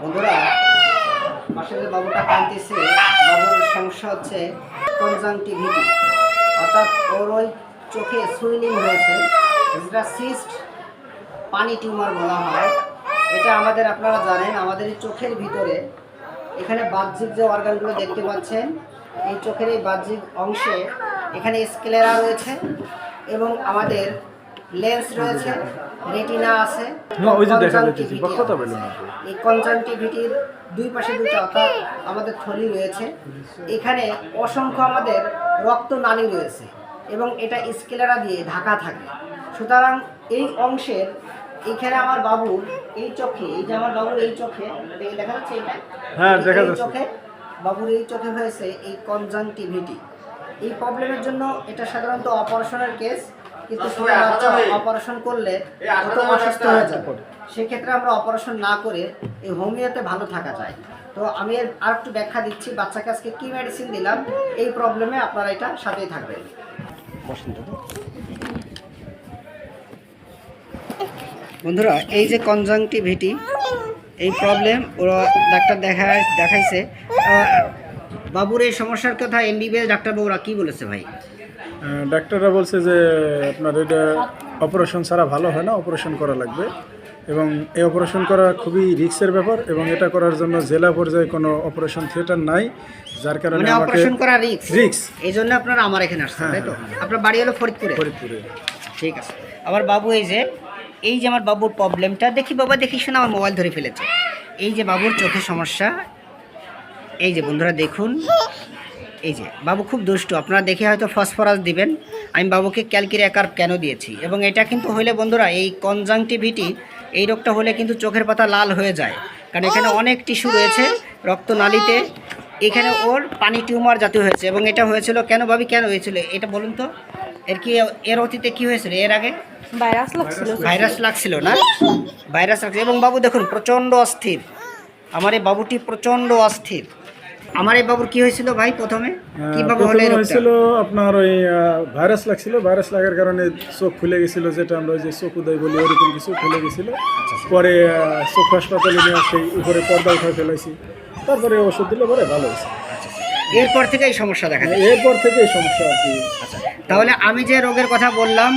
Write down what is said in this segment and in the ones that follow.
বন্ধুরা আসলে বাবুটা কাঁদতেছে। বাবুর সমস্যা হচ্ছে কনজাংটিভিটি। অর্থাৎ ওর ওই চোখে সুইলিং হয়েছে, যেটা সিস্ট পানি টিউমার বলা হয়। এটা আমাদের আপনারা জানেন, আমাদের এই চোখের ভিতরে এখানে বাহ্যিক যে অর্গানগুলো দেখতে পাচ্ছেন, এই চোখের এই বাহ্যিক অংশে এখানে স্কেলেরা রয়েছে এবং আমাদের লেন্স রয়েছে রেটিনা আছে না, ওই যে দেখা যাচ্ছে, বলুন এই কনজাংটিভিটির দুই পাশে দুটো অর্থাৎ আমাদের থলি রয়েছে। এখানে অসংখ্য আমাদের রক্তনালী রয়েছে এবং এটা স্কেলেরা দিয়ে ঢাকা থাকে। সুতরাং এই অংশের এইখানে আমার বাবুর এই চোখে এই যে আমার বাবুর এই চোখে দেখে দেখা যাচ্ছে এটা? হ্যাঁ, এই- দেখা যাচ্ছে। চোখে বাবুর এই চোখে হয়েছে এই কনজাংটিভিটি এই প্রবলেমের জন্য এটা সাধারণত অপারেশনের কেস কিন্তু অপারেশন করলে অত অসুস্থ হয়ে যাবে। সেক্ষেত্রে আমরা অপারেশন না করে এই হোমিওতে ভালো থাকা যায়। তো আমি আর একটু ব্যাখ্যা দিচ্ছি বাচ্চাকে আজকে কী মেডিসিন দিলাম এই প্রবলেমে আপনারা এটা সাথেই থাকবেন। বন্ধুরা এই যে কনজাংটিভিটি এই প্রবলেম ওরা ডাক্তার দেখা দেখাইছে। বাবুর এই সমস্যার কথা এমবিবিএস ডাক্তারবাবুরা কী বলেছে ভাই? ডাক্তাররা বলছে যে আপনার এটা অপারেশন ছাড়া ভালো হয় না অপারেশন করা লাগবে। এবং এই অপারেশন করা খুবই রিস্কের ব্যাপার এবং এটা করার জন্য জেলা পর্যায়ে কোনো অপারেশন থিয়েটার নাই যার কারণে মানে অপারেশন করা রিস্ক রিস্ক এই জন্য আপনারা আমার এখানে আসছেন তাই তো? আপনার বাড়ি হলো ফরিদপুরে? ফরিদপুরে। ঠিক আছে। আমার বাবু এই যে এই যে আমার বাবুর প্রবলেমটা দেখি বাবা দেখি শোনা আমার মোবাইল ধরে ফেলেছে। এই যে বাবুর চোখের সমস্যা এই যে বন্ধুরা দেখুন এই যে বাবু খুব দুষ্টু আপনারা দেখে হয়তো ফসফরাস দিবেন। আমি বাবুকে ক্যালকির একার কেন দিয়েছি? এবং এটা কিন্তু হলে বন্ধুরা এই কনজাংটিভিটি এই রোগটা হলে কিন্তু চোখের পাতা লাল হয়ে যায়। কারণ এখানে অনেক টিস্যু রয়েছে রক্তনালীতে। এখানে ওর পানি টিউমার জাতীয় হয়েছে এবং এটা হয়েছিল কেন ভাবি কেন হয়েছিল? এটা বলুন তো। এর কি এর অতীতে কি হয়েছিল? এর আগে? ভাইরাস লাগছিল। ভাইরাস লাগছিল না? ভাইরাস লাগছিল। এবং বাবু দেখুন প্রচণ্ড অস্থির। আমার এই বাবুটি প্রচণ্ড অস্থির। আমার এই বাবুর কি হয়েছিল ভাই প্রথমে? আহ, কীভাবে হলো? হয়েছিল আপনার ওই ভাইরাস লাগছিল ভাইরাস লাগার কারণে চোখ খুলে গেছিল যেটা আমরা ওই যে চোখ উদয় বলি ওরকম কিছু খুলে গেছিল। পরে চোখ হাসপাতালে নিয়ে সেই উপরে পর্দা উঠে ফেলাইছি। তারপরে ওষুধ দিলে পরে ভালো হয়েছে। এরপর থেকে এই সমস্যা দেখা যায় এরপর থেকে এই সমস্যা আর কি। তাহলে আমি যে রোগের কথা বললাম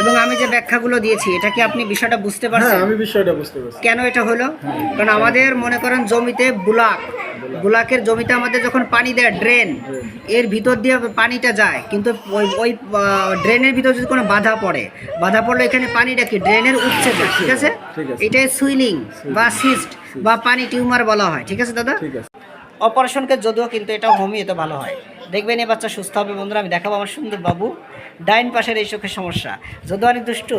এবং আমি যে ব্যাখ্যাগুলো দিয়েছি এটা কি আপনি বিষয়টা বুঝতে হ্যাঁ পারছেন? আমি বিষয়টা বুঝতে পারছি। কেন এটা হলো? কারণ আমাদের মনে করেন জমিতে বুলাক। বুলাকের জমিতে আমাদের যখন পানি দেয় ড্রেন এর ভিতর দিয়ে পানিটা যায়। কিন্তু ওই ওই ড্রেনের ভিতর যদি কোনো বাধা পড়ে বাধা পড়লে এখানে পানিটা কি? ড্রেনের উঠছে ঠিক আছে? এটাই সুইলিং বা সিস্ট বা পানি টিউমার বলা হয় ঠিক আছে দাদা? অপারেশনকে যদিও কিন্তু এটা হোমিওতে ভালো হয়। দেখবেন এই বাচ্চা সুস্থ হবে বন্ধুরা আমি দেখাবো আমার সুন্দর বাবু। ডাইন পাশের এই চোখের সমস্যা। যদিও অনেক দুষ্টু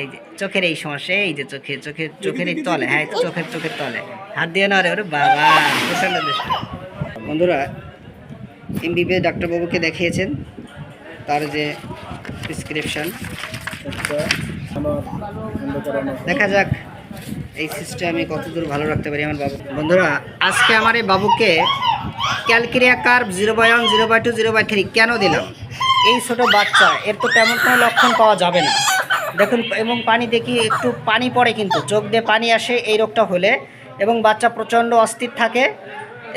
এই যে চোখের এই সমস্যা এই যে চোখে চোখের চোখের এই তলে হ্যাঁ চোখের চোখের তলে। হাত দিয়ে না রে ওরে বাবা প্রচণ্ড বন্ধুরা এমবিবিএস ডাক্তারবাবুকে দেখিয়েছেন তার যে প্রেসক্রিপশন দেখা যাক এই সিস্টেমে কতদূর ভালো রাখতে পারি আমার বাবু। বন্ধুরা আজকে আমার এই বাবুকে calcarea carb zero by one zero by two zero by three কেন দিলাম? এই ছোটো বাচ্চা এর তো তেমন কোনো লক্ষণ পাওয়া যাবে না। দেখুন এবং পানি দেখি একটু পানি পড়ে কিন্তু চোখ দিয়ে পানি আসে এই রোগটা হলে। এবং বাচ্চা প্রচণ্ড অস্থির থাকে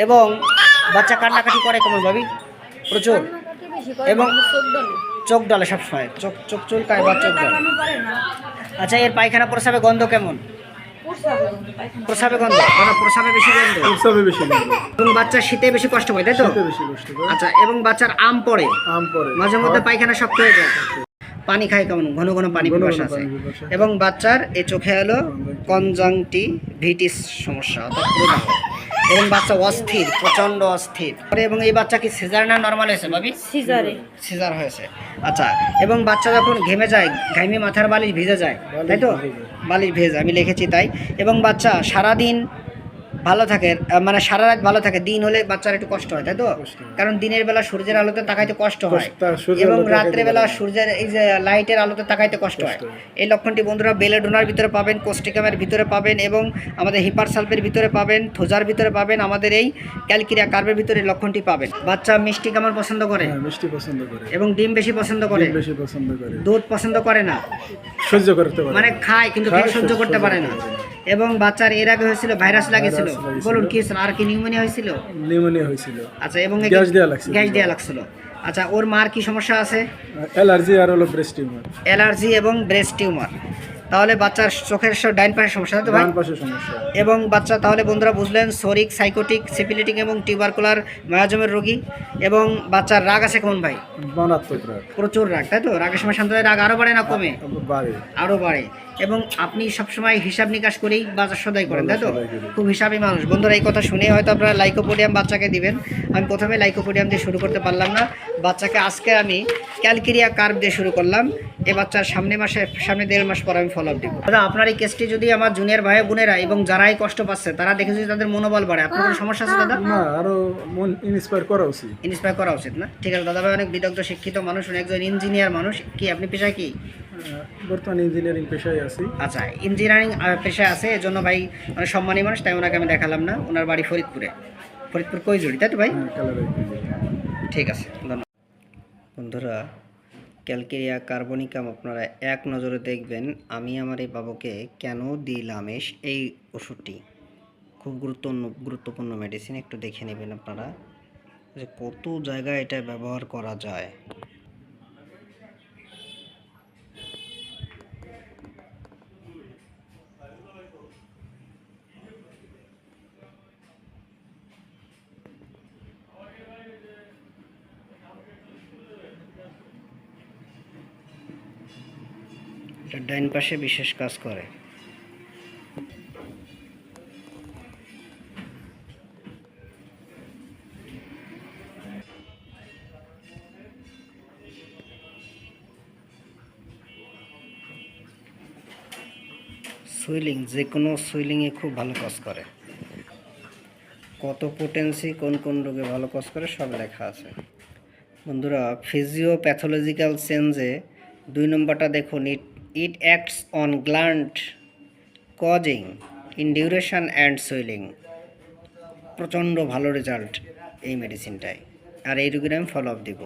এবং বাচ্চা কান্নাকাটি করে কেমন ভাবি? প্রচুর। এবং চোখ ডলে সবসময় চোখ চোখ চুলকায় বা চোখ ডলে। আচ্ছা এর পায়খানা প্রসাবে গন্ধ কেমন? প্রসাবে গন্ধ? মানে প্রসাবে বেশি গন্ধ। বেশি এবং বাচ্চার শীতে বেশি কষ্ট পায় তাই তো? শীতে বেশি কষ্ট আচ্ছা এবং বাচ্চার আম পড়ে। আম পরে মাঝে মধ্যে পায়খানা শক্ত হয়ে যায়। পানি খায় কেমন? ঘন ঘন পানি পিপাসা আছে। এবং বাচ্চার এই চোখে হলো কনজাংটিভিটিস সমস্যা অর্থাৎ প্রদাহ। এবং বাচ্চা অস্থির প্রচণ্ড অস্থির। এবং এই বাচ্চা কি সিজার না নর্মাল হয়েছে ভাবি? সিজারে। সিজার হয়েছে। আচ্ছা এবং বাচ্চা যখন ঘেমে যায় ঘাইমে মাথার বালিশ ভিজে যায় তাই তো? বালিশ ভেজে আমি লিখেছি তাই। এবং বাচ্চা সারাদিন ভালো থাকে মানে সারা রাত ভালো থাকে দিন হলে বাচ্চার একটু কষ্ট হয় তাই তো? কারণ দিনের বেলা সূর্যের আলোতে তাকাইতে কষ্ট হয়। সূর্যের এবং আলোতে তাকাইতে রাত্রে বেলা সূর্যের এই যে লাইটের আলোতে তাকাইতে কষ্ট হয়। এই লক্ষণটি বন্ধুরা বেলেডোনার ভিতরে পাবেন কোস্টিকামের ভিতরে পাবেন এবং আমাদের হিপার সালফের ভিতরে পাবেন থোজার ভিতরে পাবেন আমাদের এই ক্যালকিরিয়া কার্বের ভিতরে লক্ষণটি পাবেন। বাচ্চা মিষ্টি কেমন পছন্দ করে? হ্যাঁ মিষ্টি পছন্দ করে। এবং ডিম বেশি পছন্দ করে? বেশি পছন্দ করে। দুধ পছন্দ করে না? সহ্য করতে পারে মানে খায় কিন্তু সহ্য করতে পারে না। এবং বাচ্চার এর আগে হয়েছিল ভাইরাস লাগিয়েছিল বলুন কি হয়েছিল আর কি নিউমোনিয়া হয়েছিল? নিউমোনিয়া হয়েছিল। আচ্ছা এবং গ্যাস দেয়া লাগছিল। গ্যাস দেওয়া লাগছিল। আচ্ছা ওর মার কি সমস্যা আছে? অ্যালার্জি আর হলো ব্রেস্ট টিউমার অ্যালার্জি এবং ব্রেস্ট টিউমার তাহলে বাচ্চার চোখের ডাইন পাশের সমস্যা তো ভাই? ডান পাশে সমস্যা। এবং বাচ্চা তাহলে বন্ধুরা বুঝলেন সরিক সাইকোটিক সিপিলিটিক এবং টিউবারকুলার মায়াজমের রোগী। এবং বাচ্চার রাগ আছে কেমন ভাই? মারাত্মক রাগ। প্রচুর রাগ তাই তো? রাগের সময় শান্ত রাগ আরও বাড়ে না কমে? বাড়ে। আরও বাড়ে। এবং আপনি সবসময় হিসাব নিকাশ করেই বাজার সদাই করেন তাই তো? খুব হিসাবী মানুষ। বন্ধুরা এই কথা শুনে হয়তো আপনারা লাইকোপোডিয়াম বাচ্চাকে দিবেন। আমি প্রথমে লাইকোপোডিয়াম দিয়ে শুরু করতে পারলাম না। বাচ্চাকে আজকে আমি ক্যালকেরিয়া কার্ভ দিয়ে শুরু করলাম। এ বাচ্চার সামনে মাসে সামনে দেড় মাস পর আমি ফলো আপ দিব। দাদা আপনার এই কেসটি যদি আমার জুনিয়র ভাই বোনেরা এবং যারাই কষ্ট পাচ্ছে তারা দেখে যদি তাদের মনোবল বাড়ে আপনার কোনো সমস্যা আছে দাদা? না আরও মন ইন্সপায়ার করা উচিত। ইন্সপায়ার করা উচিত না? ঠিক আছে দাদা ভাই অনেক বিদগ্ধ শিক্ষিত মানুষ উনি একজন ইঞ্জিনিয়ার মানুষ। কি আপনি পেশা কি? বর্তমানে ইঞ্জিনিয়ারিং পেশায় আছি। আচ্ছা ইঞ্জিনিয়ারিং পেশায় আছে এর জন্য ভাই অনেক সম্মানী মানুষ তাই ওনাকে আমি দেখালাম না। ওনার বাড়ি ফরিদপুরে। ফরিদপুর কই জড়ি তাই তো ভাই? হ্যাঁ ঠিক আছে ধন্যবাদ। বন্ধুরা ক্যালকেরিয়া কার্বনিকাম আপনারা এক নজরে দেখবেন আমি আমার এই বাবুকে কেন দিলাম এই ওষুধটি? খুব গুরুত্ব গুরুত্বপূর্ণ মেডিসিন একটু দেখে নেবেন আপনারা যে কত জায়গায় এটা ব্যবহার করা যায়। এটা ডাইন পাশে বিশেষ কাজ করে। সুইলিং, যে কোনো সুইলিংয়ে খুব ভালো কাজ করে। কত পোটেন্সি কোন কোন রোগে ভালো কাজ করে, সব লেখা আছে। বন্ধুরা ফিজিওপ্যাথোলজিক্যাল চেঞ্জে দুই নম্বরটা দেখুন it acts on gland causing in duration and swelling প্রচণ্ড ভালো রেজাল্ট এই মেডিসিনটায় আর এই রোগীর আমি ফলো আপ দিব।